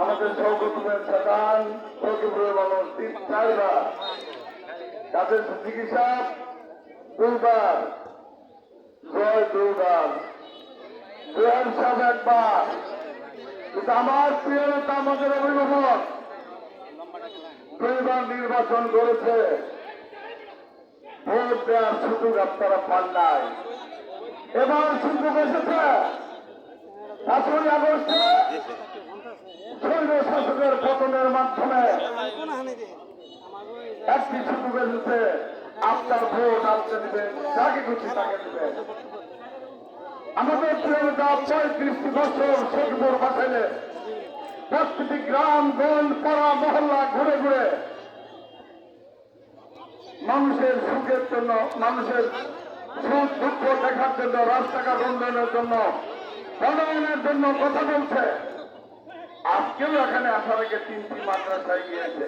আমাদের সৌগতুমের সাধারণ সৌগতুমের মানুষ, তিন চারবার তাদের চিকিৎসা দুইবার, জয় দুইবার। জয়ের সব একবার। কিন্তু আমার প্রিয় নেতা আমাদের অভিভাবক দুইবার নির্বাচন করেছে। ভোট দেওয়ার সুযোগ আপনারা পান নাই। এবার সুযোগ এসেছে। পাঁচই আগস্টে শাসকের পতনের মাধ্যমে একটি আপনার ভোট নেবেন যাকে খুশি তাকে আমাদের প্রিয়তা পঁয়ত্রিশটি বছর শেখপুর বাসাইলে প্রতিটি গ্রাম, গঞ্জ, পাড়া, মহল্লা, ঘুরে ঘুরে মানুষের সুখের জন্য, মানুষের সুখ, দুঃখ দেখার জন্য, রাস্তাঘাট উন্নয়নের জন্য উন্নয়নের জন্য কথা বলছে। আজকেও এখানে আসার আগে তিনটি মাদ্রাসায় গিয়েছে।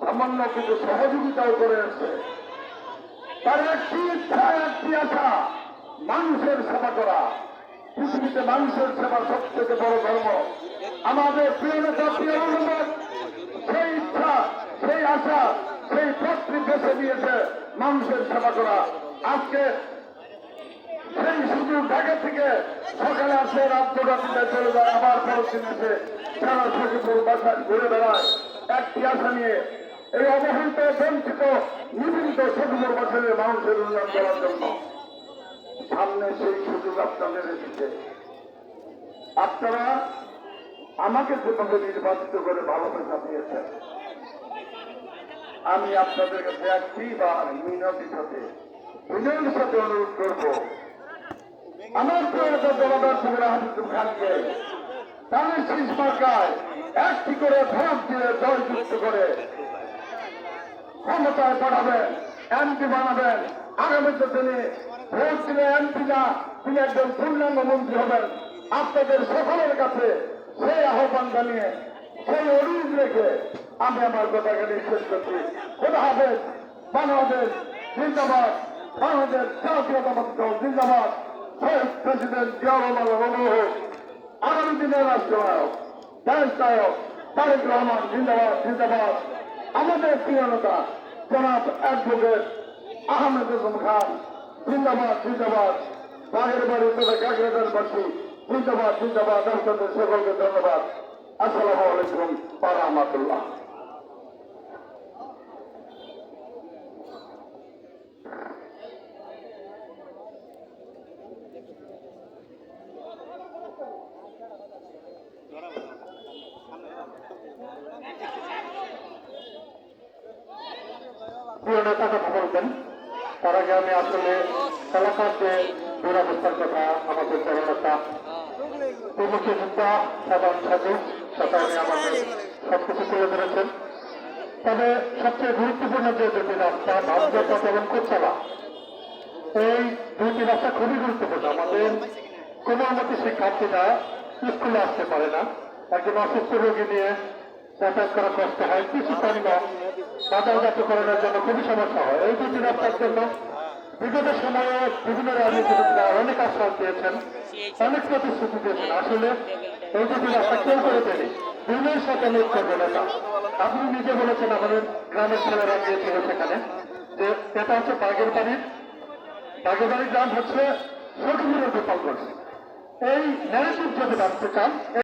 সামান্য কিছু সহযোগিতাও করে এসছে। তার একটি ইচ্ছা, একটি আশা, মানুষের সেবা করা। পৃথিবীতে মানুষের সেবা সব থেকে বড় ধর্ম। আমাদের প্রিয় নেতা প্রিয় সেই ইচ্ছা, সেই আশা, সেই পত্রী বেছে দিয়েছে মানুষের সেবা করা। আজকে সেই সুযোগ ঢাকা থেকে সকালে আসে, রাত চলে যায়, আবার পরের দিন এসে সারা সখীপুর বাসায় ঘুরে বেড়ায়। একটি আশা নিয়ে এই অবহেলিত, বঞ্চিত, নিপীড়িত সখীপুর বাসারের মানুষের উন্নয়ন করার জন্য সামনে সেই সুযোগ আপনাদের এসেছে। আপনারা আমাকে যেভাবে নির্বাচিত করে ভালোবাসা দিয়েছেন, আমি আপনাদের কাছে একটি বা মিনতির সাথে বিনয়ের সাথে অনুরোধ করব। আমার প্রিয়তা থেকে হাবিবুল খানকে তাদের শীষ মার্কায় একটি করে ভোট দিয়ে জয়যুক্ত করে ক্ষমতায় পাঠাবেন, এমপি বানাবেন। আগামীতে তিনি ভোট দিলে এমপি না, তিনি একজন পূর্ণাঙ্গ মন্ত্রী হবেন। আপনাদের সকলের কাছে সেই আহ্বান জানিয়ে, সেই অনুরোধ রেখে আমি আমার কথাখানি শেষ করছি। খোদা হাফেজ, বাংলাদেশ জিন্দাবাদ, বাংলাদেশ দল জিন্দাবাদ। শহীদ প্রেসিডেন্ট জিয়াউর রহমান রমন আগামী দিনের রাষ্ট্রনায়ক দেশ নায়ক তারেক রহমান জিন্দাবাদ জিন্দাবাদ আমাদের প্রিয় নেতা, জনাব অ্যাডভোকেট আহমেদ আজম খান, জিন্দাবাদ জিন্দাবাদ। বাঘের বাড়ি তথা কাকরাদার বাসী জিন্দাবাদ জিন্দাবাদ। আপনাদের সকলকে ধন্যবাদ। আসসালামু আলাইকুম রহমতুল্লাহ। নেতা কথা বলবেন তার আগে আমি আসলে কথা আমাদের সবচেয়ে গুরুত্বপূর্ণ যে দুটি রাস্তা এবং কোচ্চালা এই দুটি রাস্তা খুবই গুরুত্বপূর্ণ। আমাদের কোনো শিক্ষার্থীরা স্কুলে আসতে পারে না। একজন অসুস্থ রোগী নিয়ে যাতায়াত করা কষ্ট হয়। কিছু পণ্য বাজারজাতকরণের জন্য খুবই সমস্যা হয়। এই দুটি রাস্তার জন্য বিগত সময়ে বিভিন্ন রাজনীতিবিদরা অনেক আশ্বাস দিয়েছেন, অনেক প্রতিশ্রুতি দিয়েছেন। আসলে এই দুটি রাস্তা কেউ করে দেয়নি দিনের সাথে লোক করবে না আপনি নিজে বলেছেন, আমাদের গ্রামের ছেলেরা গিয়েছিল সেখানে যে এটা হচ্ছে বাগের বাড়ির বাগের বাড়ির গ্রাম হচ্ছে সখীপুরের গোপালগঞ্জ। এই ন্যারেটিভ যদি রাখতে চান